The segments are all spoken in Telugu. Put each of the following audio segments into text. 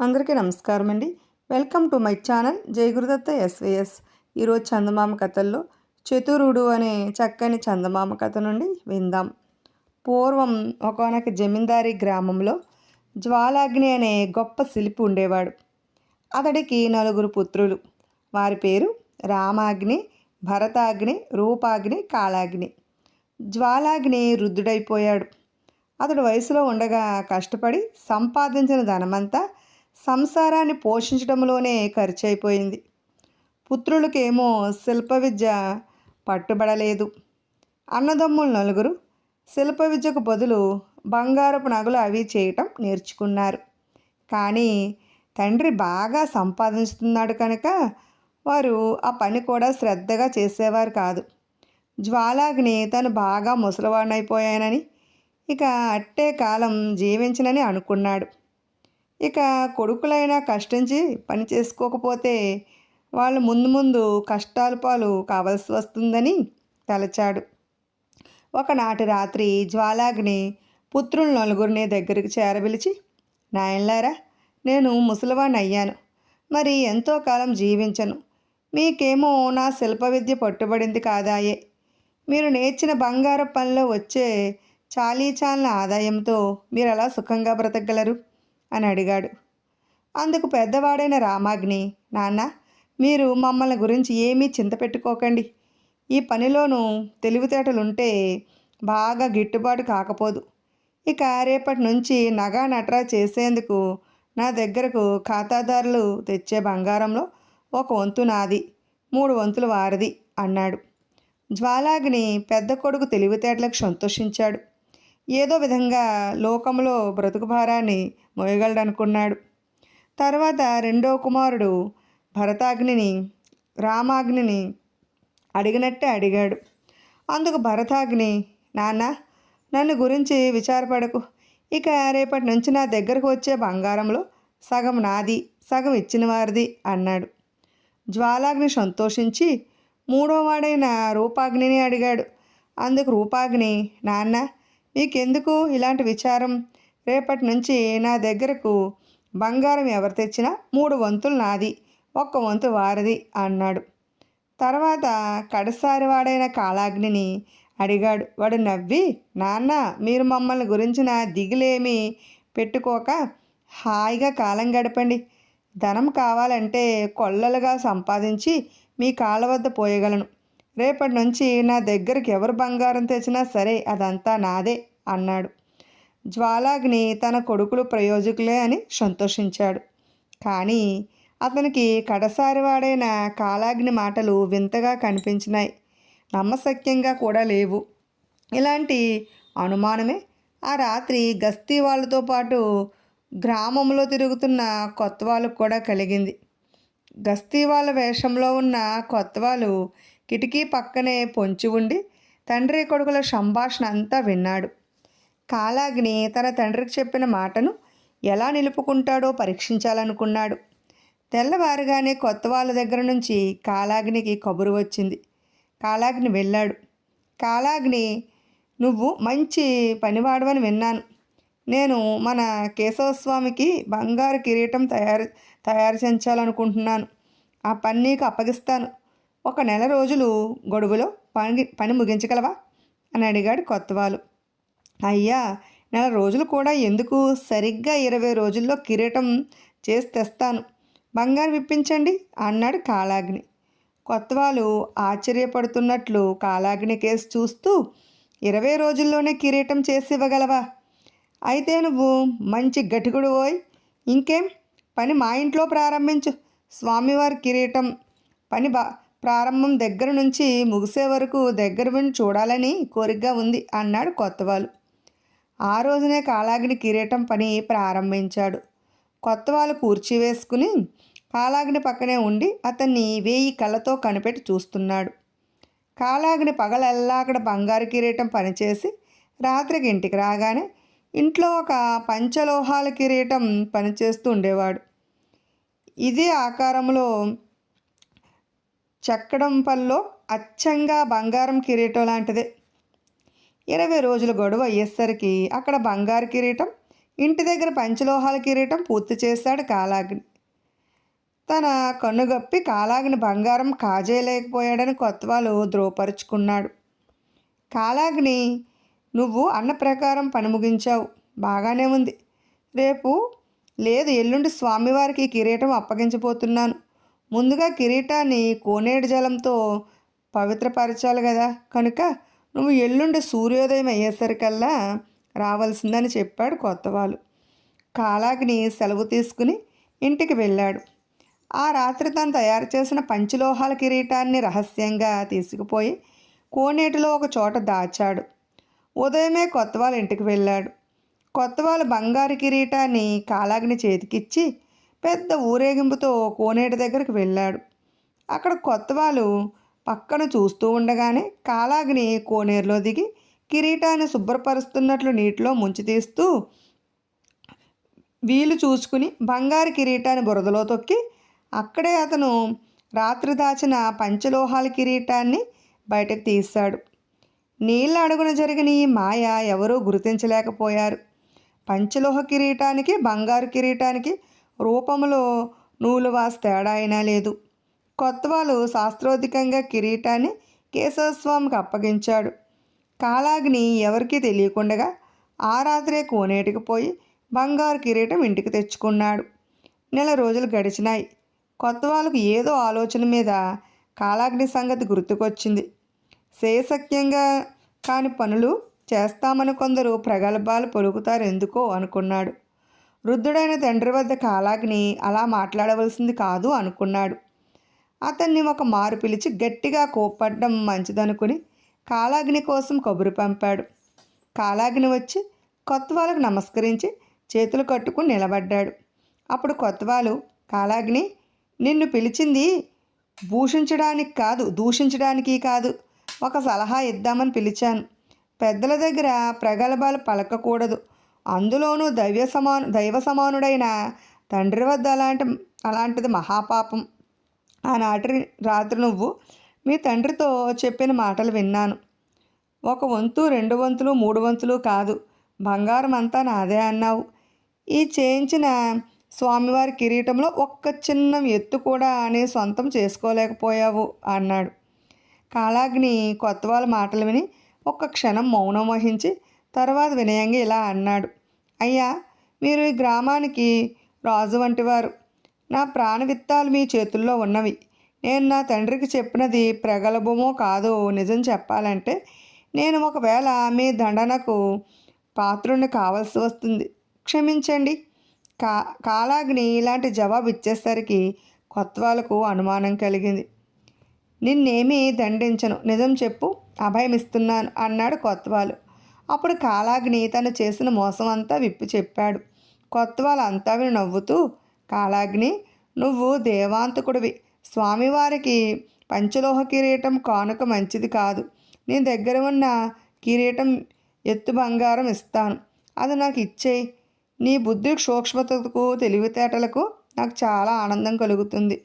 అందరికీ నమస్కారం అండి. Welcome to my channel Jayagurudatta SVS. ఈరోజు చందమామ కథల్లో చతురుడు అనే చక్కని చందమామ కథ నుండి విందాం. పూర్వం ఒకనొక జమీందారీ గ్రామంలో జ్వాలాగ్ని అనే గొప్ప శిల్పి ఉండేవాడు. అతడికి నలుగురు పుత్రులు. వారి పేరు రామాగ్ని భరతాగ్ని రూపాగ్ని కాళాగ్ని. జ్వాలాగ్ని రుద్దుడైపోయాడు అతడు వయసులో ఉండగా కష్టపడి సంపాదించిన ధనమంతా సంసారాన్ని పోషించడంలోనే ఖర్చు అయిపోయింది పుత్రులకేమో శిల్ప విద్య పట్టుబడలేదు. అన్నదమ్ములు నలుగురు శిల్ప విద్యకు బదులు బంగారపు నగలు అవి చేయటం నేర్చుకున్నారు. కానీ తండ్రి బాగా సంపాదించుతున్నాడు కనుక వారు ఆ పని కూడా శ్రద్ధగా చేసేవారు కాదు. జ్వాలాగ్ని తను బాగా ముసలివాడినైపోయానని ఇక అట్టే కాలం జీవించనని అనుకున్నాడు. ఇక కొడుకులైనా కష్టించి పని చేసుకోకపోతే వాళ్ళు ముందు ముందు కష్టాల పాలు కావలసి వస్తుందని తలచాడు. ఒకనాటి రాత్రి జ్వాలాగ్ని పుత్రులు నలుగురిని దగ్గరికి చేరబిలిచి నాయన్లారా నేను ముసలివాణ్ణి అయ్యాను. మరి ఎంతో కాలం జీవించను. మీకేమో నా శిల్ప విద్య పట్టుబడింది కాదాయే. మీరు నేర్చిన బంగారు పనిలో వచ్చే చాలీచాలన ఆదాయంతో మీరు అలా సుఖంగా బ్రతకగలరు? అని అడిగాడు. అందుకు పెద్దవాడైన రామాగ్ని నాన్న మీరు మమ్మల్ని గురించి ఏమీ చింత పెట్టుకోకండి. ఈ పనిలోనూ తెలివితేటలుంటే బాగా గిట్టుబాటు కాకపోదు. ఇక రేపటి నుంచి నగా నట్రా చేసేందుకు నా దగ్గరకు ఖాతాదారులు తెచ్చే బంగారంలో ఒక వంతు నాది మూడు వంతులు వారిది అన్నాడు. జ్వాలాగ్ని పెద్ద కొడుకు తెలివితేటలకు సంతోషించాడు. ఏదో విధంగా లోకంలో బ్రతుకు భారాన్ని మోయగలడనుకున్నాడు. తర్వాత రెండో కుమారుడు భరతాగ్నిని రామాగ్నిని అడిగినట్టే అడిగాడు. అందుకు భరతాగ్ని నాన్న నన్ను గురించి విచారపడకు. ఇక రేపటి నుంచి నా దగ్గరకు వచ్చే బంగారంలో సగం నాది సగం ఇచ్చిన వారిది అన్నాడు. జ్వాలాగ్ని సంతోషించి మూడో వాడైన రూపాగ్నిని అడిగాడు. అందుకు రూపాగ్ని నాన్న నీకెందుకు ఇలాంటి విచారం? రేపటి నుంచి నా దగ్గరకు బంగారం ఎవరు తెచ్చినా మూడు వంతులు నాది ఒక్క వంతు వారిది అన్నాడు. తర్వాత కడసారి వాడైన కాళాగ్నిని అడిగాడు. వాడు నవ్వి నాన్న మీరు మమ్మల్ని గురించిన దిగులేమి పెట్టుకోక హాయిగా కాలం గడపండి. ధనం కావాలంటే కొల్లలుగా సంపాదించి మీ కాళ్ళ వద్ద పోయగలను. రేపటి నుంచి నా దగ్గరికి ఎవరు బంగారం తెచ్చినా సరే అదంతా నాదే అన్నాడు. జ్వాలాగ్ని తన కొడుకులు ప్రయోజకులే అని సంతోషించాడు. కానీ అతనికి కడసారి వాడైన కాలాగ్ని మాటలు వింతగా కనిపించినాయి. నమ్మశక్యంగా కూడా లేవు. ఇలాంటి అనుమానమే ఆ రాత్రి గస్తీ వాళ్ళతో పాటు గ్రామంలో తిరుగుతున్న కొత్త వాళ్ళకు కూడా కలిగింది. గస్తీ వాళ్ళ వేషంలో ఉన్న కొత్త వాళ్ళు కిటికీ పక్కనే పొంచి ఉండి తండ్రి కొడుకుల సంభాషణ అంతా విన్నాడు. కాలాగ్ని తన తండ్రికి చెప్పిన మాటను ఎలా నిలుపుకుంటాడో పరీక్షించాలనుకున్నాడు. తెల్లవారుగానే కొత్త వాళ్ళ దగ్గర నుంచి కాలాగ్నికి కబురు వచ్చింది. కాలాగ్ని వెళ్ళాడు. కాలాగ్ని నువ్వు మంచి పనివాడవని విన్నాను. నేను మన కేశవస్వామికి బంగారు కిరీటం తయారు తయారు చేయించాలనుకుంటున్నాను. ఆ పని నీకు అప్పగిస్తాను. ఒక నెల రోజులు గొడుగులో పని పని ముగించగలవా? అని అడిగాడు కొత్తవాలు. అయ్యా నెల రోజులు కూడా ఎందుకు? సరిగ్గా ఇరవై రోజుల్లో కిరీటం చేసి తెస్తాను. బంగారం ఇప్పించండి అన్నాడు కాలాగ్ని కొత్తవాళ్ళు ఆశ్చర్యపడుతున్నట్లు కాలాగ్ని కేసు చూస్తూ ఇరవై రోజుల్లోనే కిరీటం చేసి ఇవ్వగలవా? అయితే నువ్వు మంచి గటిగుడు పోయి ఇంకేం? పని మా ఇంట్లో ప్రారంభించు. స్వామివారి కిరీటం. పని బా ప్రారంభం దగ్గర నుంచి ముగిసే వరకు దగ్గర విని చూడాలని కోరికగా ఉంది అన్నాడు కొత్తవాళ్ళు ఆ రోజునే కాలాగ్ని కిరీటం పని ప్రారంభించాడు. కొత్తవాళ్ళు కూర్చివేసుకుని వేసుకుని కాలాగ్ని పక్కనే ఉండి అతన్ని వేయి కళ్ళతో కనిపెట్టి చూస్తున్నాడు. కాలాగ్ని పగలెల్లా అక్కడ బంగారు కిరీటం పనిచేసి రాత్రికి ఇంటికి రాగానే ఇంట్లో ఒక పంచలోహాల కిరీటం పనిచేస్తూ ఉండేవాడు. ఇదే ఆకారంలో చెక్కడంపల్లో అచ్చంగా బంగారం కిరీటం లాంటిదే. ఇరవై రోజుల గొడవ అయ్యేసరికి అక్కడ బంగారు కిరీటం ఇంటి దగ్గర పంచలోహాల కిరీటం పూర్తి చేశాడు కాలాగ్ని తన కన్నుగప్పి కాలాగ్ని బంగారం కాజేయలేకపోయాడని కొత్తవాళ్ళు ధృవపరుచుకున్నాడు. కాలాగ్ని నువ్వు అన్న ప్రకారం పని ముగించావు. బాగానే ఉంది. రేపు లేదు ఎల్లుండి స్వామివారికి కిరీటం అప్పగించబోతున్నాను. ముందుగా కిరీటాన్ని కోనేడు జలంతో పవిత్రపరచాలి కదా. కనుక నువ్వు ఎల్లుండి సూర్యోదయం అయ్యేసరికల్లా రావాల్సిందని చెప్పాడు కొత్తవాళ్ళు కాలాగ్ని సెలవు తీసుకుని ఇంటికి వెళ్ళాడు. ఆ రాత్రి తను తయారు చేసిన పంచలోహాల కిరీటాన్ని రహస్యంగా తీసుకుపోయి కోనేటిలో ఒక చోట దాచాడు. ఉదయమే కొత్తవాళ్ళ ఇంటికి వెళ్ళాడు. కొత్తవాళ్ళ బంగారు కిరీటాన్ని కాలాగ్ని చేతికిచ్చి పెద్ద ఊరేగింపుతో కోనేటి దగ్గరికి వెళ్ళాడు. అక్కడ కొత్త వాళ్ళు పక్కన చూస్తూ ఉండగానే కాలాగ్ని కోనేరులో దిగి కిరీటాన్ని శుభ్రపరుస్తున్నట్లు నీటిలో ముంచి తీస్తూ వీలు చూసుకుని బంగారు కిరీటాన్ని బురదలో తొక్కి అక్కడే అతను రాత్రి దాచిన పంచలోహాల కిరీటాన్ని బయటకు తీశాడు. నీళ్ళ అడుగున జరిగిన ఈ మాయ ఎవరూ గుర్తించలేకపోయారు. పంచలోహ కిరీటానికి బంగారు కిరీటానికి రూపంలో నూలువాసు తేడా అయినా లేదు. కొత్తవాళ్ళు శాస్త్రోధికంగా కిరీటాన్ని కేశవస్వామికి అప్పగించాడు. కాలాగ్ని ఎవరికీ తెలియకుండగా ఆ రాత్రే కోనేటికి పోయి బంగారు కిరీటం ఇంటికి తెచ్చుకున్నాడు. నెల రోజులు గడిచినాయి. కొత్త వాళ్ళకు ఏదో ఆలోచన మీద కాలాగ్ని సంగతి గుర్తుకొచ్చింది. శేషక్యంగా కాని పనులు చేస్తామని కొందరు ప్రగల్భాలు పలుకుతారు ఎందుకో అనుకున్నాడు. వృద్ధుడైన తండ్రి వద్ద కాలాగ్ని అలా మాట్లాడవలసింది కాదు అనుకున్నాడు. అతన్ని ఒక మారు పిలిచి గట్టిగా కోప్పడ్డం మంచిదనుకుని కాలాగ్ని కోసం కబురు పంపాడు. కాలాగ్ని వచ్చి కొత్త వాళ్ళకు నమస్కరించి చేతులు కట్టుకుని నిలబడ్డాడు. అప్పుడు కొత్తవాళ్ళు కాలాగ్ని నిన్ను పిలిచింది భూషించడానికి కాదు దూషించడానికి కాదు. ఒక సలహా ఇద్దామని పిలిచాను. పెద్దల దగ్గర ప్రగల్భాలు పలకకూడదు. అందులోనూ దైవ సమాను దైవ సమానుడైన తండ్రి వద్ద అలాంటి అలాంటిది మహాపాపం. ఆనాటి రాత్రి నువ్వు మీ తండ్రితో చెప్పిన మాటలు విన్నాను. ఒక వంతు రెండు వంతులు మూడు వంతులు కాదు. బంగారం అంతా నాదే అన్నావు. ఈ చేయించిన స్వామివారి కిరీటంలో ఒక్క చిన్న ఎత్తు కూడా నీ సొంతం చేసుకోలేకపోయావు అన్నాడు. కాలాగ్ని కొత్త వాళ్ళ మాటలు విని ఒక్క క్షణం మౌనం వహించి తర్వాత వినయంగా ఇలా అన్నాడు. అయ్యా మీరు ఈ గ్రామానికి రాజు వంటివారు. నా ప్రాణవిత్తాలు మీ చేతుల్లో ఉన్నవి. నేను నా తండ్రికి చెప్పినది ప్రగల్భమో కాదో నిజం చెప్పాలంటే నేను ఒకవేళ మీ దండనకు పాత్రుని కావాల్సి వస్తుంది. క్షమించండి. కా కాలాగ్ని ఇలాంటి జవాబు ఇచ్చేసరికి కొత్వాలకు అనుమానం కలిగింది. నిన్నేమీ దండించను. నిజం చెప్పు. అభయమిస్తున్నాను అన్నాడు కొత్వాలు. అప్పుడు కాలాగ్ని తను చేసిన మోసం అంతా విప్పి చెప్పాడు. కొత్త వాళ్ళంతా విని నవ్వుతూ కాలాగ్ని నువ్వు దేవాంతకుడివి. స్వామివారికి పంచలోహ కిరీటం కానుక మంచిది కాదు. నీ దగ్గర ఉన్న కిరీటం ఎత్తు బంగారం ఇస్తాను. అది నాకు ఇచ్చేయి. నీ బుద్ధి సూక్ష్మతకు తెలివితేటలకు నాకు చాలా ఆనందం కలుగుతుంది.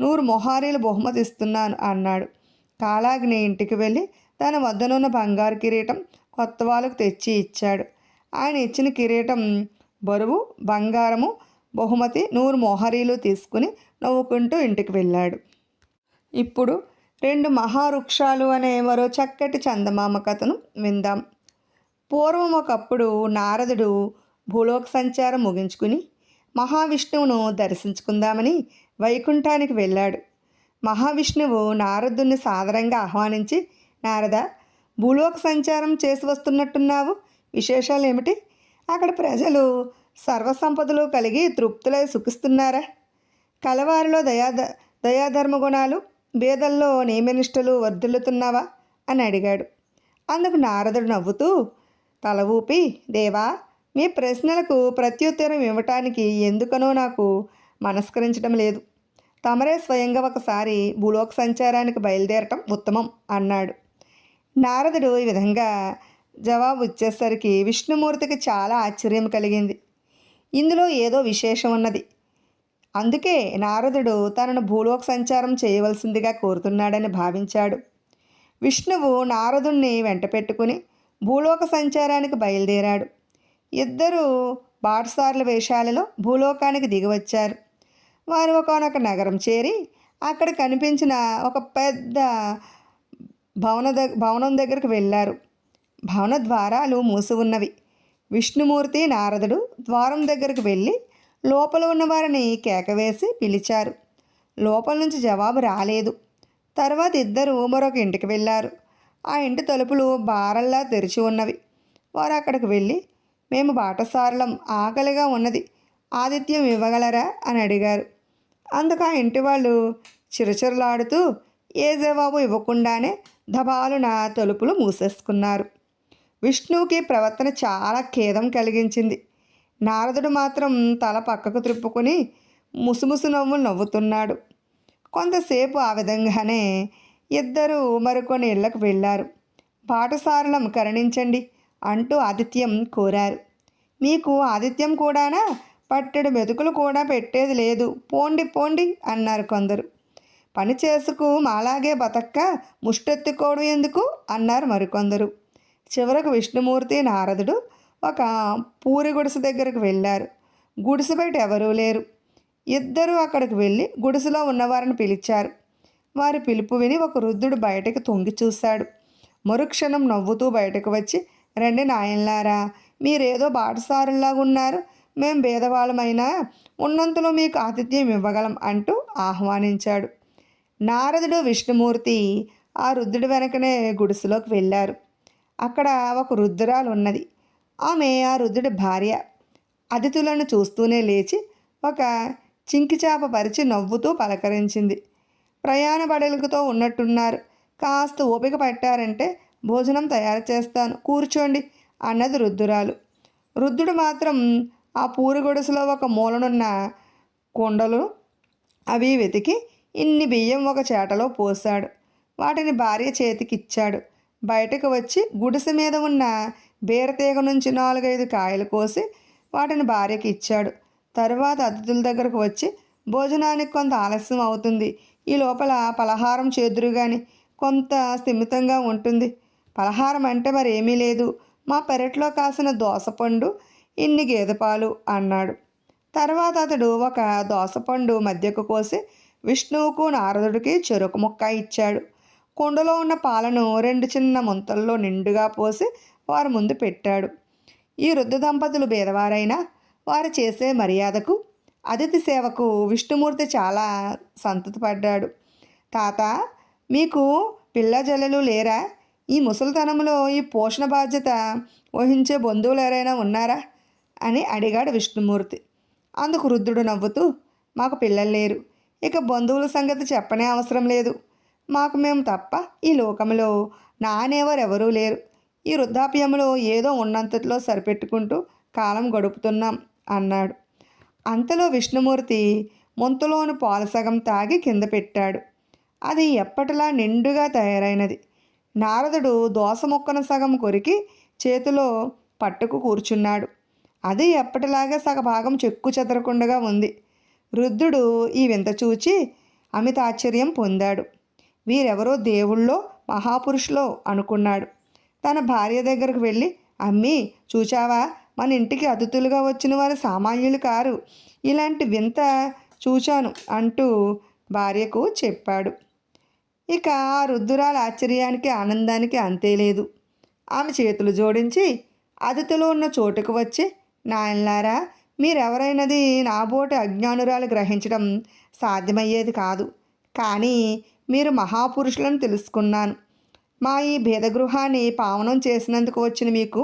నూరు మొహారీలు బహుమతి ఇస్తున్నాను అన్నాడు. కాలాగ్ని ఇంటికి వెళ్ళి తన వద్దనున్న బంగారు కిరీటం కొత్త వాళ్ళకు తెచ్చి ఇచ్చాడు. ఆయన ఇచ్చిన కిరీటం బరువు బంగారము బహుమతి నూరు మొహరీలు తీసుకుని నవ్వుకుంటూ ఇంటికి వెళ్ళాడు. ఇప్పుడు రెండు మహావృక్షాలు అనే మరో చక్కటి చందమామ కథను విందాం. పూర్వం ఒకప్పుడు నారదుడు భూలోక సంచారం ముగించుకుని మహావిష్ణువును దర్శించుకుందామని వైకుంఠానికి వెళ్ళాడు. మహావిష్ణువు నారదుని సాదరంగా ఆహ్వానించి నారద భూలోక సంచారం చేసి వస్తున్నట్టున్నావు. విశేషాలు ఏమిటి? అక్కడ ప్రజలు సర్వసంపదలు కలిగి తృప్తులై సుఖిస్తున్నారా? కలవారిలో దయా దయాధర్మ గుణాలు బేదల్లో నియమనిష్టలు వర్ధిల్లుతున్నావా? అని అడిగాడు. అందుకు నారదుడు నవ్వుతూ తల ఊపి దేవా మీ ప్రశ్నలకు ప్రత్యుత్తరం ఇవ్వటానికి ఎందుకనో నాకు మనస్కరించడం లేదు. తమరే స్వయంగా ఒకసారి భూలోక సంచారానికి బయలుదేరటం ఉత్తమం అన్నాడు. నారదుడు ఈ విధంగా జవాబు ఇచ్చేసరికి విష్ణుమూర్తికి చాలా ఆశ్చర్యం కలిగింది. ఇందులో ఏదో విశేషం ఉన్నది అందుకే నారదుడు తనను భూలోక సంచారం చేయవలసిందిగా కోరుతున్నాడని భావించాడు. విష్ణువు నారదుణ్ణి వెంట పెట్టుకుని భూలోక సంచారానికి బయలుదేరాడు. ఇద్దరు బాటసార్ల వేషాలలో భూలోకానికి దిగివచ్చారు. వారు ఒకనొక నగరం చేరి అక్కడ కనిపించిన ఒక పెద్ద భవన దగ్ భవనం దగ్గరకు వెళ్ళారు. భవన ద్వారాలు మూసి ఉన్నవి. విష్ణుమూర్తి నారదుడు ద్వారం దగ్గరకు వెళ్ళి లోపల ఉన్న వారిని కేకవేసి పిలిచారు. లోపల నుంచి జవాబు రాలేదు. తర్వాత ఇద్దరు మరొక ఇంటికి వెళ్ళారు. ఆ ఇంటి తలుపులు బారల్లా తెరిచి ఉన్నవి. వారు అక్కడికి వెళ్ళి మేము బాటసారులం ఆకలిగా ఉన్నది. ఆతిథ్యం ఇవ్వగలరా? అని అడిగారు. అందుకు ఆ ఇంటి వాళ్ళు చిరుచిరలాడుతూ ఏ జవాబు ఇవ్వకుండానే దబాలున తలుపులు మూసేసుకున్నారు. విష్ణువుకి ప్రవర్తన చాలా ఖేదం కలిగించింది. నారదుడు మాత్రం తల పక్కకు త్రిప్పుకొని ముసుముసు నవ్వులు నవ్వుతున్నాడు. కొంతసేపు ఆ విధంగానే ఇద్దరు మరికొన్ని ఇళ్ళకు వెళ్ళారు. పాఠశాలను కరుణించండి అంటూ ఆతిథ్యం కోరారు. మీకు ఆతిథ్యం కూడానా? పట్టెడు మెతుకులు కూడా పెట్టేది లేదు. పోండి పోండి అన్నారు కొందరు. పని చేసుకు మాలాగే బతక్క ముష్టెత్తుకోవడం ఎందుకు? అన్నారు మరికొందరు. చివరకు విష్ణుమూర్తి నారదుడు ఒక పూరి గుడిసె దగ్గరకు వెళ్ళారు. గుడిసె బయట ఎవరూ లేరు. ఇద్దరూ అక్కడికి వెళ్ళి గుడిసెలో ఉన్నవారిని పిలిచారు. వారి పిలుపు విని ఒక వృద్ధుడు బయటకు తొంగి చూశాడు. మరుక్షణం నవ్వుతూ బయటకు వచ్చి రండి నాయన్లారా మీరేదో బాటసారుల్లాగా ఉన్నారు. మేం భేదవాళ్ళమైనా ఉన్నంతలో మీకు ఆతిథ్యం ఇవ్వగలం అంటూ ఆహ్వానించాడు. నారదుడు విష్ణుమూర్తి ఆ రుద్రుడి వెనకనే గుడిసెలోకి వెళ్ళారు. అక్కడ ఒక రుద్రాలు ఉన్నది ఆమె ఆ రుద్రుడి భార్య. అతిథులను చూస్తూనే లేచి ఒక చింకిచాప పరిచి నవ్వుతూ పలకరించింది. ప్రయాణ బడలుకుతో ఉన్నట్టున్నారు. కాస్త ఓపిక పట్టారంటే భోజనం తయారు చేస్తాను. కూర్చోండి అన్నది రుద్దురాలు రుద్రుడు మాత్రం ఆ పూరి గొడుసులో ఒక మూలనున్న కుండలు అవి వెతికి ఇన్ని బియ్యం ఒక చేటలో పోశాడు. వాటిని భార్య చేతికిచ్చాడు. బయటకు వచ్చి గుడిసె మీద ఉన్న బీరతీగ నుంచి నాలుగైదు కాయలు కోసి వాటిని భార్యకి ఇచ్చాడు. తరువాత అతిథుల దగ్గరకు వచ్చి భోజనానికి కొంత ఆలస్యం అవుతుంది. ఈ లోపల పలహారం చేదురు కానీ కొంత స్థిమితంగా ఉంటుంది. పలహారం అంటే మరి ఏమీ లేదు. మా పెరట్లో కాసిన దోసపండు ఇన్ని గేదె పాలు అన్నాడు. తర్వాత అతడు ఒక దోసపండు మధ్యకు కోసి విష్ణువుకు నారదుడికి చెరుకు ముక్క ఇచ్చాడు. కుండలో ఉన్న పాలను రెండు చిన్న ముంతల్లో నిండుగా పోసి వారి ముందు పెట్టాడు. ఈ వృద్ధ దంపతులు బీదవారైనా వారు చేసే మర్యాదకు అతిథి సేవకు విష్ణుమూర్తి చాలా సంతతపడ్డాడు తాత మీకు పిల్ల జల్లెలు లేరా? ఈ ముసలితనంలో ఈ పోషణ బాధ్యత వహించే బంధువులు ఎవరైనా ఉన్నారా? అని అడిగాడు విష్ణుమూర్తి. అందుకు వృద్ధుడు నవ్వుతూ మాకు పిల్లలు లేరు. ఇక బంధువుల సంగతి చెప్పనే అవసరం లేదు. మాకు మేము తప్ప ఈ లోకంలో నానేవారెవరూ లేరు. ఈ వృద్ధాప్యంలో ఏదో ఉన్నంతలో సరిపెట్టుకుంటూ కాలం గడుపుతున్నాం అన్నాడు. అంతలో విష్ణుమూర్తి ముంతలోని పాలసగం తాగి కింద పెట్టాడు. అది ఎప్పటిలా నిండుగా తయారైనది. నారదుడు దోస ముక్కన సగం కొరికి చేతిలో పట్టుకు కూర్చున్నాడు. అది ఎప్పటిలాగా సగభాగం చెక్కు చెదరకుండా ఉంది. వృద్ధుడు ఈ వింత చూచి అమిత ఆశ్చర్యం పొందాడు. వీరెవరో దేవుళ్ళో మహాపురుషులో అనుకున్నాడు. తన భార్య దగ్గరకు వెళ్ళి అమ్మీ చూచావా? మన ఇంటికి అతిథులుగా వచ్చిన వారు సామాన్యులు కారు. ఇలాంటి వింత చూచాను అంటూ భార్యకు చెప్పాడు. ఇక ఆ రుద్దురాల ఆశ్చర్యానికి ఆనందానికి అంతే లేదు. ఆమె చేతులు జోడించి అతిథులు ఉన్న చోటుకు వచ్చి నాయనలారా మీరెవరైనది? నాబోటి అజ్ఞానురాలు గ్రహించడం సాధ్యమయ్యేది కాదు. కానీ మీరు మహాపురుషులను తెలుసుకున్నాను. మా ఈ భేదగృహాన్ని పావనం చేసినందుకు వచ్చిన మీకు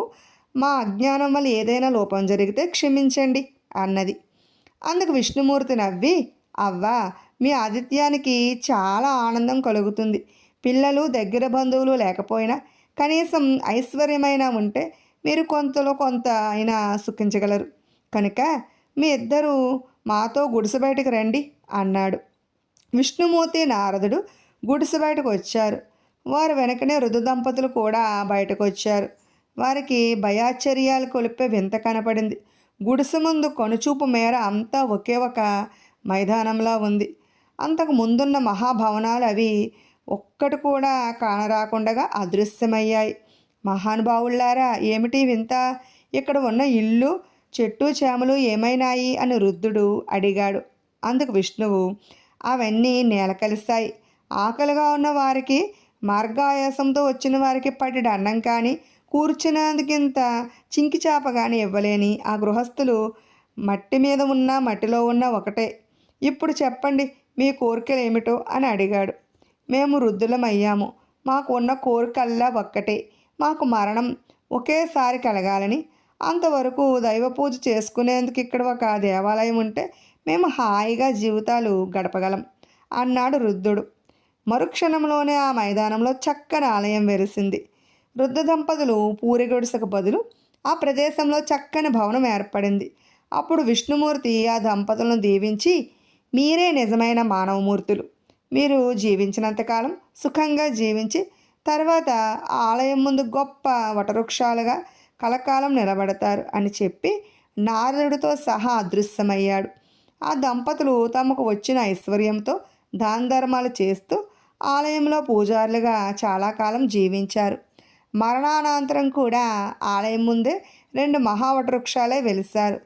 మా అజ్ఞానం వల్ల ఏదైనా లోపం జరిగితే క్షమించండి అన్నది. అందుకు విష్ణుమూర్తి నవ్వి అవ్వా మీ ఆదిత్యానికి చాలా ఆనందం కలుగుతుంది. పిల్లలు దగ్గర బంధువులు లేకపోయినా కనీసం ఐశ్వర్యమైన ఉంటే మీరు కొంతలో కొంత అయినా సుఖించగలరు. కనుక మీ ఇద్దరు మాతో గుడిసె బయటకు రండి అన్నాడు. విష్ణుమూర్తి నారదుడు గుడిసె బయటకు వచ్చారు. వారు వెనకనే రుదు దంపతులు కూడా బయటకు వచ్చారు. వారికి భయాశ్చర్యాలు కొలిపే వింత కనపడింది. గుడిసె ముందు కొనుచూపు మేర అంతా ఒకే ఒక మైదానంలా ఉంది. అంతకు ముందున్న మహాభవనాలు అవి ఒక్కటి కూడా కానరాకుండా అదృశ్యమయ్యాయి. మహానుభావులారా ఏమిటి వింత? ఇక్కడ ఉన్న ఇల్లు చెట్టు చేమలు ఏమైనాయి? అని రుద్రుడు అడిగాడు. అందుకు విష్ణువు అవన్నీ నేల కలిశాయి. ఆకలిగా ఉన్న వారికి మార్గాయాసంతో వచ్చిన వారికి పట్టిన అన్నం కానీ కూర్చున్నందుకింత చింకి చేప కానీ ఇవ్వలేని ఆ గృహస్థులు మట్టి మీద ఉన్న మట్టిలో ఉన్న ఒకటే. ఇప్పుడు చెప్పండి మీ కోరికలు ఏమిటో అని అడిగాడు. మేము వృద్ధులమయ్యాము. మాకు ఉన్న కోరికల్లా ఒక్కటే. మాకు మరణం ఒకేసారి కలగాలని అంతవరకు దైవ పూజ చేసుకునేందుకు ఇక్కడ ఒక దేవాలయం ఉంటే మేము హాయిగా జీవితాలు గడపగలం అన్నాడు వృద్ధుడు మరుక్షణంలోనే ఆ మైదానంలో చక్కని ఆలయం వెలిసింది వృద్ధ దంపతులు పూరి గుడిసెకు బదులు ఆ ప్రదేశంలో చక్కని భవనం ఏర్పడింది. అప్పుడు విష్ణుమూర్తి ఆ దంపతులను దీవించి మీరే నిజమైన మానవమూర్తులు. మీరు జీవించినంతకాలం సుఖంగా జీవించి తర్వాత ఆ ఆలయం ముందు గొప్ప వటవృక్షాలుగా కలకాలం నిలబడతారు అని చెప్పి నారదుడితో సహా అదృశ్యమయ్యాడు. ఆ దంపతులు తమకు వచ్చిన ఐశ్వర్యంతో దాన ధర్మాలు చేస్తూ ఆలయంలో పూజారులుగా చాలా కాలం జీవించారు. మరణానంతరం కూడా ఆలయం ముందే రెండు మహావటవృక్షాలే వెలిశారు.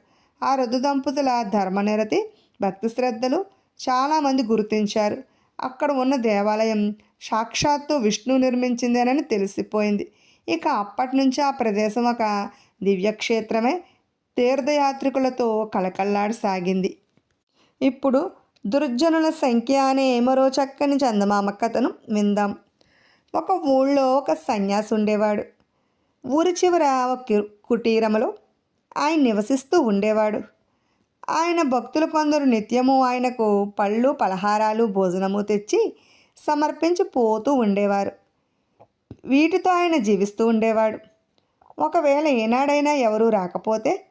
ఆ రుదు దంపతుల ధర్మనిరతి భక్తి శ్రద్ధలు చాలామంది గుర్తించారు. అక్కడ ఉన్న దేవాలయం సాక్షాత్తు విష్ణు నిర్మించిందేనని తెలిసిపోయింది. ఇక అప్పటి నుంచి ఆ ప్రదేశం ఒక దివ్యక్షేత్రమే. తీర్థయాత్రికులతో కళకళలాడసాగింది ఇప్పుడు దుర్జనుల సంఖ్య అనే మరో చక్కని చందమామ కథను విందాం. ఒక ఊళ్ళో ఒక సన్యాసి ఉండేవాడు ఊరి చివర ఒక కుటీరములో ఆయన నివసిస్తూ ఉండేవాడు. ఆయన భక్తులు కొందరు నిత్యము ఆయనకు పళ్ళు పలహారాలు భోజనము తెచ్చి సమర్పించి పోతూ ఉండేవారు. వీటితో ఆయన జీవిస్తూ ఉండేవాడు. ఒకవేళ ఏనాడైనా ఎవరూ రాకపోతే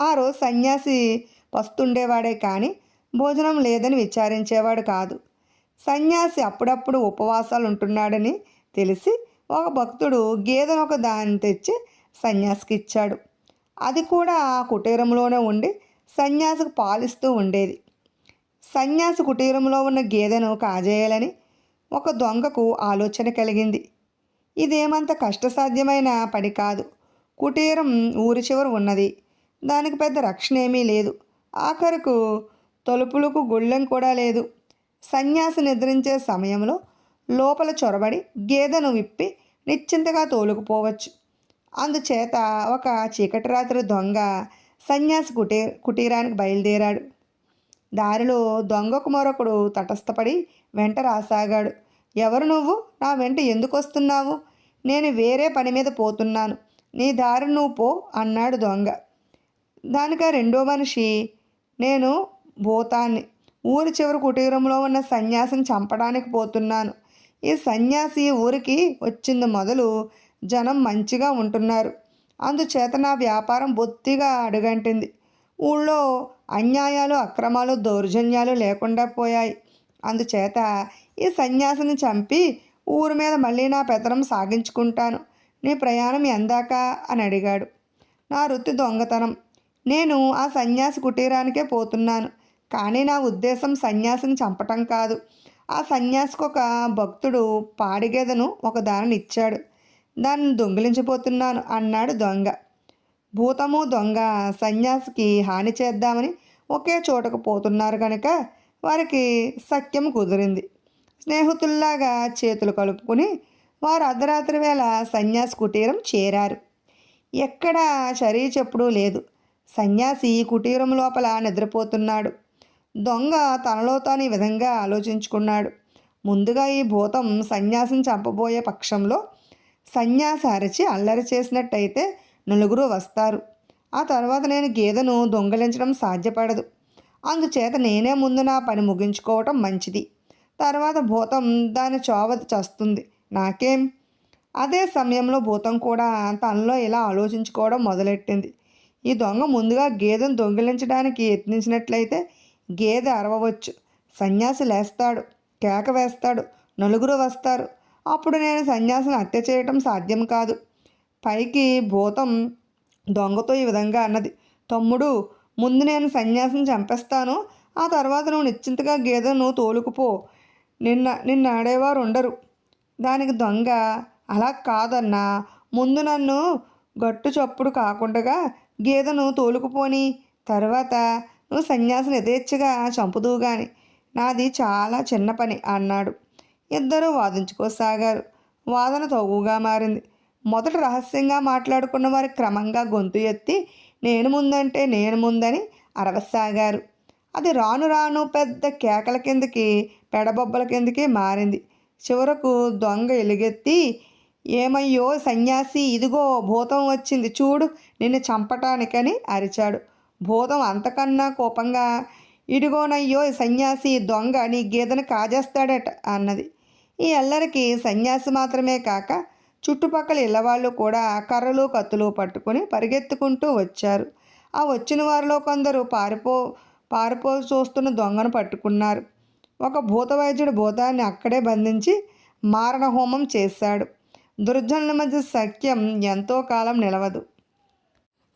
ఆ రోజు సన్యాసి వస్తుండేవాడే కానీ భోజనం లేదని విచారించేవాడు కాదు. సన్యాసి అప్పుడప్పుడు ఉపవాసాలు ఉంటున్నాడని తెలిసి ఒక భక్తుడు గేదెను ఒక దాన్ని తెచ్చి సన్యాసికి ఇచ్చాడు. అది కూడా ఆ కుటీరంలోనే ఉండి సన్యాసికి పాలిస్తూ ఉండేది. సన్యాసి కుటీరంలో ఉన్న గేదెను కాజేయాలని ఒక దొంగకు ఆలోచన కలిగింది. ఇదేమంత కష్టసాధ్యమైన పని కాదు. కుటీరం ఊరి చివర ఉన్నది. దానికి పెద్ద రక్షణ ఏమీ లేదు. ఆఖరుకు తలుపులకు గుళ్ళెం కూడా లేదు. సన్యాసి నిద్రించే సమయంలో లోపల చొరబడి గేదెను విప్పి నిశ్చింతగా తోలుకుపోవచ్చు. అందుచేత ఒక చీకటి రాత్రి దొంగ సన్యాసి కుటీ కుటీరానికి బయలుదేరాడు. దారిలో దొంగకు మరొకడు తటస్థపడి వెంట రాసాగాడు. ఎవరు నువ్వు? నా వెంట ఎందుకు వస్తున్నావు నేను వేరే పని మీద పోతున్నాను. నీ దారి నువ్వు పో అన్నాడు దొంగ. దానికి రెండో మనిషి నేను భూతాన్ని. ఊరి చివరి కుటీరంలో ఉన్న సన్యాసిని చంపడానికి పోతున్నాను. ఈ సన్యాసి ఊరికి వచ్చింది మొదలు జనం మంచిగా ఉంటున్నారు. అందుచేత నా వ్యాపారం బొత్తిగా అడుగంటింది. ఊళ్ళో అన్యాయాలు అక్రమాలు దౌర్జన్యాలు లేకుండా పోయాయి. అందుచేత ఈ సన్యాసిని చంపి ఊరి మీద మళ్ళీ నా పెత్తనం సాగించుకుంటాను. నీ ప్రయాణం ఎందాక? అని అడిగాడు. నా వృత్తి దొంగతనం. నేను ఆ సన్యాసి కుటీరానికే పోతున్నాను. కానీ నా ఉద్దేశం సన్యాసిని చంపటం కాదు. ఆ సన్యాసికి ఒక భక్తుడు పాడిగేదను ఒక దానిని ఇచ్చాడు. దాన్ని దొంగిలించిపోతున్నాను అన్నాడు దొంగ. భూతము దొంగ సన్యాసికి హాని చేద్దామని ఒకే చోటకు పోతున్నారు కనుక వారికి సత్యం కుదిరింది. స్నేహితుల్లాగా చేతులు కలుపుకుని వారు అర్ధరాత్రి వేళ సన్యాసి కుటీరం చేరారు. ఎక్కడ చరీ చెప్పుడు లేదు. సన్యాసి కుటీరం లోపల నిద్రపోతున్నాడు. దొంగ తనలో తాను ఈ విధంగా ఆలోచించుకున్నాడు. ముందుగా ఈ భూతం సన్యాసిని చంపబోయే పక్షంలో సన్యాసి అరచి అల్లరి చేసినట్టయితే నలుగురు వస్తారు. ఆ తర్వాత నేను గేదెను దొంగలించడం సాధ్యపడదు. అందుచేత నేనే ముందు నా పని ముగించుకోవటం మంచిది. తర్వాత భూతం దాని చోవ చస్తుంది. నాకేం? అదే సమయంలో భూతం కూడా తనలో ఇలా ఆలోచించుకోవడం మొదలెట్టింది. ఈ దొంగ ముందుగా గేదెను దొంగిలించడానికి యత్నించినట్లయితే గేదె అరవవచ్చు. సన్యాసి లేస్తాడు కేక వేస్తాడు నలుగురు వస్తారు. అప్పుడు నేను సన్యాసిని హత్య చేయటం సాధ్యం కాదు. పైకి భూతం దొంగతో ఈ విధంగా అన్నది. తమ్ముడు ముందు నేను సన్యాసిని చంపేస్తాను ఆ తర్వాత నువ్వు నిశ్చింతగా గేదెను తోలుకుపో నిన్న నిన్న ఆడేవారు ఉండరు దానికి దొంగ అలా కాదన్నా ముందు నన్ను గట్టు చప్పుడు కాకుండా గేదెను తోలుకుపోని తర్వాత నువ్వు సన్యాసిని యథేచ్ఛగా చంపుదువు గాని నాది చాలా చిన్న పని అన్నాడు. ఇద్దరూ వాదించుకోసాగారు. వాదన తగుగా మారింది. మొదట రహస్యంగా మాట్లాడుకున్న వారి క్రమంగా గొంతు ఎత్తి నేను ముందంటే నేను ముందని అరవసాగారు. అది రాను రాను పెద్ద కేకల కిందకి ఎడబొబ్బల కిందకే మారింది. చివరకు దొంగ ఎలుగెత్తి ఏమయ్యో సన్యాసి ఇదిగో భూతం వచ్చింది చూడు నిన్ను చంపటానికని అరిచాడు. భూతం అంతకన్నా కోపంగా ఇడుగోనయ్యో సన్యాసి దొంగ నీ గేదెను కాజేస్తాడట అన్నది. ఈ అల్లరికి సన్యాసి మాత్రమే కాక చుట్టుపక్కల ఇళ్ళవాళ్ళు కూడా కర్రలు కత్తులు పట్టుకుని పరిగెత్తుకుంటూ వచ్చారు. ఆ వచ్చిన వారిలో కొందరు పారిపో పారిపో చూస్తున్న దొంగను పట్టుకున్నారు. ఒక భూతవైద్యుడు భూతాన్ని అక్కడే బంధించి మారణహోమం చేశాడు. దుర్జనుల మధ్య సఖ్యం ఎంతో కాలం నిలవదు.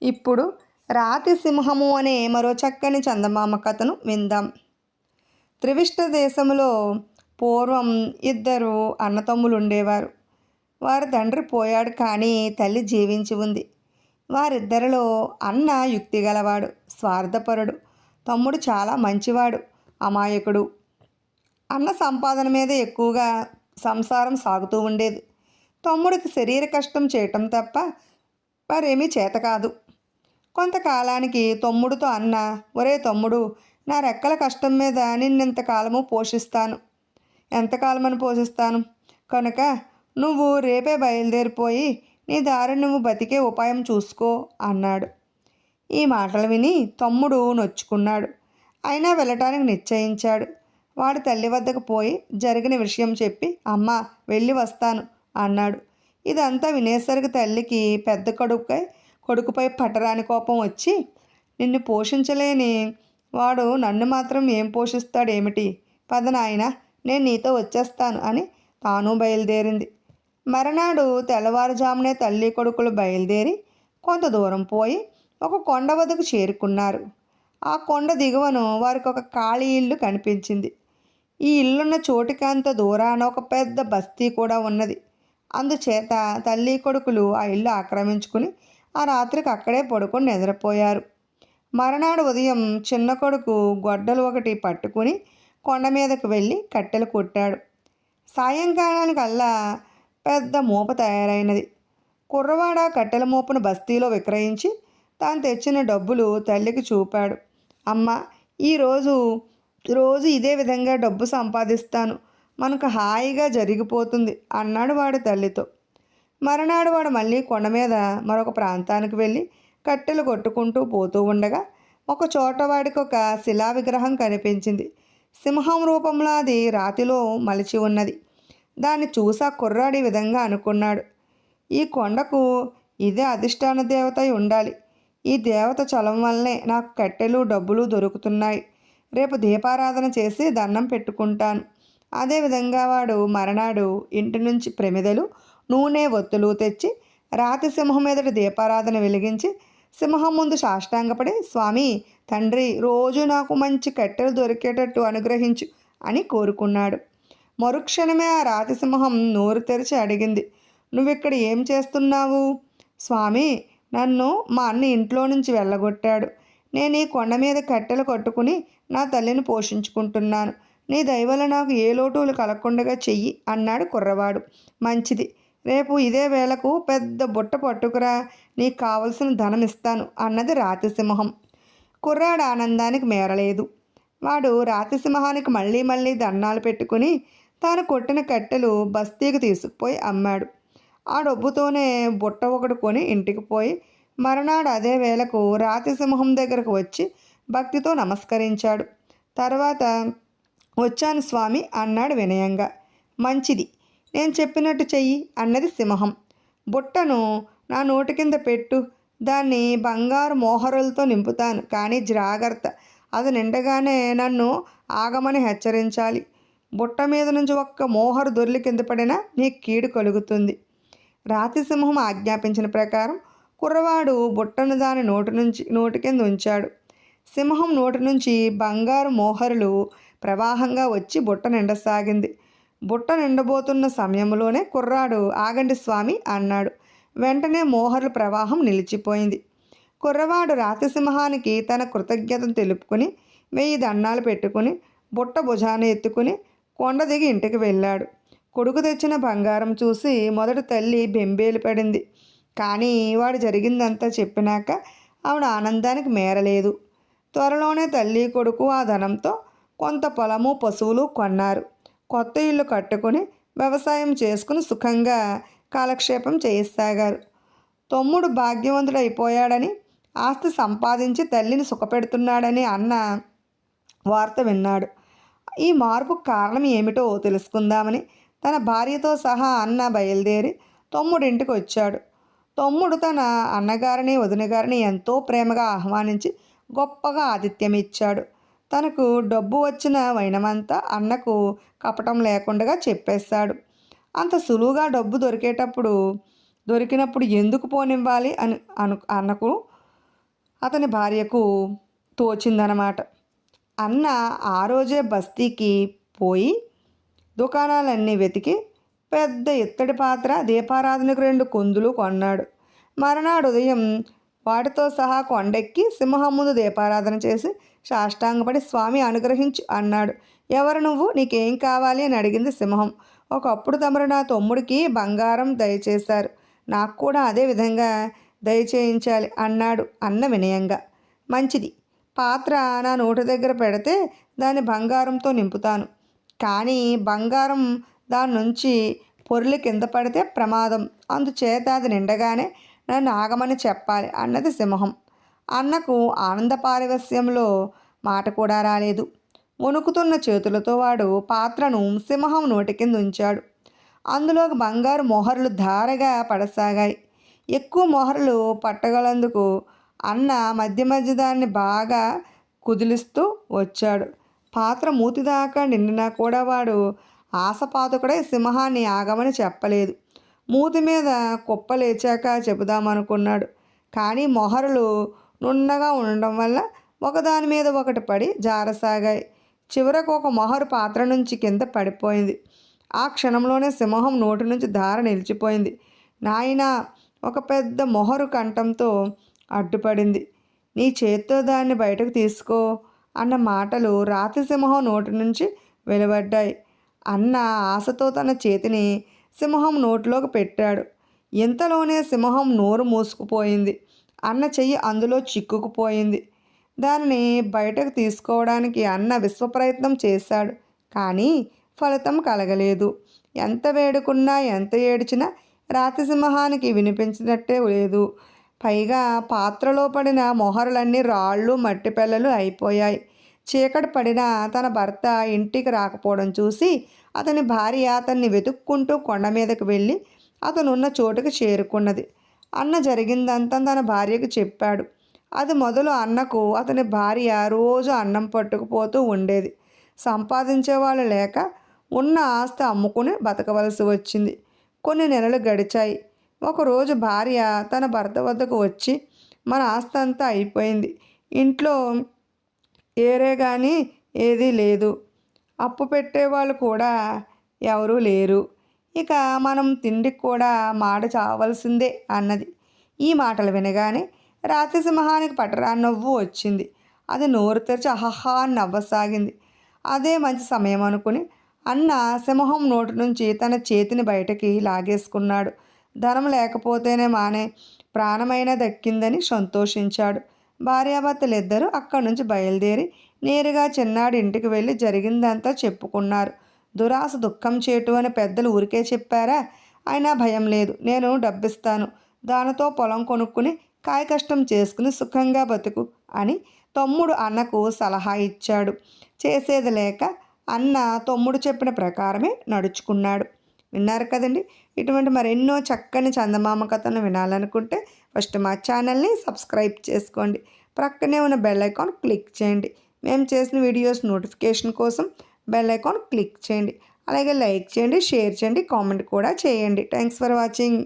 ఇప్పుడు రాతి సింహము అనే మరో చక్కని చందమామ కథను విందాం. త్రివిష్ట దేశంలో పూర్వం ఇద్దరు అన్నతమ్ములు ఉండేవారు వారి తండ్రి పోయాడు కానీ తల్లి జీవించి ఉంది. వారిద్దరిలో అన్న యుక్తి గలవాడు స్వార్థపరుడు. తమ్ముడు చాలా మంచివాడు అమాయకుడు. అన్న సంపాదన మీద ఎక్కువగా సంసారం సాగుతూ ఉండేది. తమ్ముడికి శరీర కష్టం చేయటం తప్ప మరేమీ చేత కాదు. కొంతకాలానికి తమ్ముడితో అన్న ఒరే తమ్ముడు నా రెక్కల కష్టం మీద నిన్నెంతకాలము పోషిస్తాను. ఎంతకాలమని పోషిస్తాను? కనుక నువ్వు రేపే బయలుదేరిపోయి నీ దారి నువ్వు బతికే ఉపాయం చూసుకో అన్నాడు. ఈ మాటలు విని తమ్ముడు నొచ్చుకున్నాడు. అయినా వెళ్ళటానికి నిశ్చయించాడు. వాడు తల్లి వద్దకు పోయి జరిగిన విషయం చెప్పి అమ్మ వెళ్ళి వస్తాను అన్నాడు. ఇదంతా వినేసరికి తల్లికి పెద్ద కొడుకుపై కొడుకుపై పట్టరాని కోపం వచ్చి నిన్ను పోషించలేని వాడు నన్ను మాత్రం ఏం పోషిస్తాడేమిటి? పద నాయన నేను నీతో వచ్చేస్తాను అని తాను బయలుదేరింది. మరనాడు తెల్లవారుజామునే తల్లి కొడుకులు బయలుదేరి కొంత దూరం పోయి ఒక కొండ వద్దకు చేరుకున్నారు. ఆ కొండ దిగువను వారికి ఒక ఖాళీ ఇల్లు కనిపించింది. ఈ ఇల్లున్న చోటికంత దూరాన ఒక పెద్ద బస్తీ కూడా ఉన్నది. అందుచేత తల్లి కొడుకులు ఆ ఇల్లు ఆక్రమించుకుని ఆ రాత్రికి అక్కడే పడుకొని నిద్రపోయారు. మరునాడు ఉదయం చిన్న కొడుకు గొడ్డలు ఒకటి పట్టుకుని కొండ మీదకు వెళ్ళి కట్టెలు కొట్టాడు. సాయంకాలానికల్లా పెద్ద మూప తయారైనది. కుర్రవాడ కట్టెల మూపను బస్తీలో విక్రయించి తాను తెచ్చిన డబ్బులు తల్లికి చూపాడు. అమ్మ ఈరోజు రోజు ఇదే విధంగా డబ్బు సంపాదిస్తాను. మనకు హాయిగా జరిగిపోతుంది అన్నాడు వాడు తల్లితో. మరునాడు వాడు మళ్ళీ కొండ మీద మరొక ప్రాంతానికి వెళ్ళి కట్టెలు కొట్టుకుంటూ పోతూ ఉండగా ఒక చోట వాడికి ఒక శిలా విగ్రహం కనిపించింది. సింహం రూపంలో అది రాతిలో మలిచి ఉన్నది. దాన్ని చూసా కుర్రాడి విధంగా అనుకున్నాడు. ఈ కొండకు ఇదే అధిష్టాన దేవత అయి ఉండాలి. ఈ దేవత చలం వల్లనే నాకు కట్టెలు డబ్బులు దొరుకుతున్నాయి. రేపు దీపారాధన చేసి దండం పెట్టుకుంటాను. అదేవిధంగా వాడు మరనాడు ఇంటి నుంచి ప్రమిదలు నూనె ఒత్తులు తెచ్చి రాతి సింహం ఎదుటి దీపారాధన వెలిగించి సింహం ముందు సాష్టాంగపడి స్వామి తండ్రి రోజు నాకు మంచి కట్టెలు దొరికేటట్టు అనుగ్రహించు అని కోరుకున్నాడు. మరుక్షణమే ఆ రాతి సింహం నోరు తెరిచి అడిగింది. నువ్విక్కడ ఏం చేస్తున్నావు? స్వామి నన్ను మా అన్న ఇంట్లో నుంచి వెళ్ళగొట్టాడు. నేను ఈ కొండ మీద కట్టెలు కట్టుకుని నా తల్లిని పోషించుకుంటున్నాను. నీ దయవల్ల నాకు ఏ లోటులు కలగకుండా చెయ్యి అన్నాడు కుర్రవాడు. మంచిది. రేపు ఇదే వేళకు పెద్ద బుట్ట పట్టుకురా. నీకు కావలసిన ధనం ఇస్తాను అన్నది రాతిసింహం. కుర్రాడు ఆనందానికి మేరలేదు. వాడు రాతిసింహానికి మళ్ళీ మళ్ళీ దండాలు పెట్టుకుని తాను కొట్టిన కట్టెలు బస్తీకి తీసుకుపోయి అమ్మాడు. ఆ డబ్బుతోనే బుట్ట ఒకటి కొని ఇంటికి పోయి మరునాడు అదే వేళకు రాతిసింహం దగ్గరకు వచ్చి భక్తితో నమస్కరించాడు. తర్వాత వచ్చాను స్వామి అన్నాడు వినయంగా. మంచిది. నేను చెప్పినట్టు చెయ్యి అన్నది సింహం. బుట్టను నా నోటి కింద పెట్టు. దాన్ని బంగారు మోహరులతో నింపుతాను. కానీ జాగ్రత్త. అది నిండగానే నన్ను ఆగమని హెచ్చరించాలి. బుట్ట మీద నుంచి ఒక్క మోహరు దొర్లి కింద పడినా నీకు కీడు కలుగుతుంది. రాతిసింహం ఆజ్ఞాపించిన ప్రకారం కుర్రవాడు బుట్టను దాని నోటి నుంచి నోటి కింద ఉంచాడు. సింహం నోటి నుంచి బంగారు మోహరులు ప్రవాహంగా వచ్చి బుట్ట నిండసాగింది. బుట్ట నిండబోతున్న సమయంలోనే కుర్రాడు ఆగండి స్వామి అన్నాడు. వెంటనే మోహర్ల ప్రవాహం నిలిచిపోయింది. కుర్రవాడు రాతిసింహానికి తన కృతజ్ఞతను తెలుపుకుని వెయ్యి దండాలు పెట్టుకుని బుట్ట భుజాన్ని ఎత్తుకుని కొండ దిగి ఇంటికి వెళ్ళాడు. కొడుకు తెచ్చిన బంగారం చూసి మొదటి తల్లి బెంబేలు పడింది. కానీ వాడు జరిగిందంతా చెప్పినాక ఆవిడ ఆనందానికి మేరలేదు. త్వరలోనే తల్లి కొడుకు ఆ ధనంతో కొంత పొలము పశువులు కొన్నారు. కొత్త ఇల్లు కట్టుకుని వ్యవసాయం చేసుకుని సుఖంగా కాలక్షేపం చేయసాగారు తమ్ముడు భాగ్యవంతుడైపోయాడని ఆస్తి సంపాదించి తల్లిని సుఖపెడుతున్నాడని అన్న వార్త విన్నాడు. ఈ మార్పుకు కారణం ఏమిటో తెలుసుకుందామని తన భార్యతో సహా అన్న బయలుదేరి తమ్ముడింటికి వచ్చాడు తమ్ముడు తన అన్నగారిని వదినగారిని ఎంతో ప్రేమగా ఆహ్వానించి గొప్పగా ఆతిథ్యం ఇచ్చాడు తనకు డబ్బు వచ్చిన వైనమంతా అన్నకు కపటం లేకుండా చెప్పేశాడు. అంత సులువుగా డబ్బు దొరికేటప్పుడు దొరికినప్పుడు ఎందుకు పోనివ్వాలి అని అను అన్నకు అతని భార్యకు తోచిందనమాట. అన్న ఆ రోజే బస్తీకి పోయి దుకాణాలన్నీ వెతికి పెద్ద ఇత్తడి పాత్ర దీపారాధనకు రెండు కొందులు కొన్నాడు. మరునాడు ఉదయం వాటితో సహా కొండెక్కి సింహం ముందు దీపారాధన చేసి సాష్టాంగపడి స్వామి అనుగ్రహించు అన్నాడు. ఎవరు నువ్వు? నీకేం కావాలి? అని అడిగింది సింహం. ఒకప్పుడు తమరు నా తమ్ముడికి బంగారం దయచేశారు. నాకు కూడా అదే విధంగా దయచేయించాలి అన్నాడు అన్న వినయంగా. మంచిది. పాత్ర నా నోటి దగ్గర పెడితే దాన్ని బంగారంతో నింపుతాను. కానీ బంగారం దాని నుంచి పొరులు కింద పడితే ప్రమాదం. అందుచేత అది నిండగానే నన్ను ఆగమని చెప్పాలి అన్నది సింహం. అన్నకు ఆనంద పారివస్యంలో మాట కూడా రాలేదు. వణుకుతున్న చేతులతో వాడు పాత్రను సింహం నోటి కింద ఉంచాడు. అందులో బంగారు మొహర్లు ధారగా పడసాగాయి. ఎక్కువ మొహర్లు పట్టగలందుకు అన్న మధ్య మధ్య దాన్ని బాగా కుదిలిస్తూ వచ్చాడు. పాత్ర మూతిదాకా నిండినా కూడా వాడు ఆశపాతకుడై సింహాన్ని ఆగమని చెప్పలేదు. మూతి మీద కుప్ప లేచాక చెబుదామనుకున్నాడు. కానీ మొహరులు నున్నగా ఉండడం వల్ల ఒకదాని మీద ఒకటి పడి జారసాగాయి. చివరకు ఒక మొహరు పాత్ర నుంచి కింద పడిపోయింది. ఆ క్షణంలోనే సింహం నోటి నుంచి ధార నిలిచిపోయింది. నాయన ఒక పెద్ద మొహరు కంఠంతో అడ్డుపడింది. నీ చేత్తో దాన్ని బయటకు తీసుకో అన్న మాటలు రాతి సింహం నోటి నుంచి వెలువడ్డాయి. అన్న ఆశతో తన చేతిని సింహం నోటిలోకి పెట్టాడు. ఇంతలోనే సింహం నోరు మూసుకుపోయింది. అన్న చెయ్యి అందులో చిక్కుకుపోయింది. దానిని బయటకు తీసుకోవడానికి అన్న విశ్వప్రయత్నం చేశాడు. కానీ ఫలితం కలగలేదు. ఎంత వేడుకున్నా ఎంత ఏడిచినా రాతి సింహానికి వినిపించినట్టే లేదు. పైగా పాత్రలో పడిన మొహరులన్నీ రాళ్ళు మట్టి పిల్లలు అయిపోయాయి. చీకటి పడినా తన భర్త ఇంటికి రాకపోవడం చూసి అతని భార్య అతన్ని వెతుక్కుంటూ కొండ మీదకి వెళ్ళి అతనున్న చోటుకి చేరుకున్నది. అన్న జరిగిందంతా తన భార్యకు చెప్పాడు. అది మొదలు అన్నకు అతని భార్య రోజు అన్నం పట్టుకుపోతూ ఉండేది. సంపాదించే వాళ్ళు లేక ఉన్న ఆస్తి అమ్ముకుని బతకవలసి వచ్చింది. కొన్ని నెలలు గడిచాయి. ఒకరోజు భార్య తన భర్త వద్దకు వచ్చి మన ఆస్తి అంతా అయిపోయింది. ఇంట్లో ఏరే కానీ ఏదీ లేదు. అప్పు పెట్టేవాళ్ళు కూడా ఎవరూ లేరు. ఇక మనం తిండికి కూడా మాడ చావాల్సిందే అన్నది. ఈ మాటలు వినగానే రాత్రిసింహానికి పటరా నవ్వు వచ్చింది. అది నోరు తెరిచి అహహా నవ్వసాగింది. అదే మంచి సమయం అనుకుని అన్న సింహం నోటి నుంచి తన చేతిని బయటకి లాగేసుకున్నాడు. ధనం లేకపోతేనే మానే ప్రాణమైనా దక్కిందని సంతోషించాడు. భార్యాభర్తలిద్దరూ అక్కడి నుంచి బయలుదేరి నేరుగా చిన్నాడు ఇంటికి వెళ్ళి జరిగిందంతా చెప్పుకున్నారు. దురాశ దుఃఖం చేటు అని పెద్దలు ఊరికే చెప్పారా? అయినా భయం లేదు. నేను డబ్బిస్తాను. దానితో పొలం కొనుక్కుని కాయ కష్టం చేసుకుని సుఖంగా బతుకు అని తమ్ముడు అన్నకు సలహా ఇచ్చాడు. చేసేది లేక అన్న తమ్ముడు చెప్పిన ప్రకారమే నడుచుకున్నాడు. విన్నారు కదండి? ఇటువంటి మరెన్నో చక్కని చందమామ కథను వినాలనుకుంటే ఫస్ట్ మా ఛానల్ని సబ్స్క్రైబ్ చేసుకోండి. ప్రక్కనే ఉన్న బెల్ ఐకాన్ క్లిక్ చేయండి. మేము చేసిన వీడియోస్ నోటిఫికేషన్ కోసం బెల్ ఐకాన్ క్లిక్ చేయండి. అలాగే లైక్ చేయండి షేర్ చేయండి కామెంట్ కూడా చేయండి. Thanks for watching.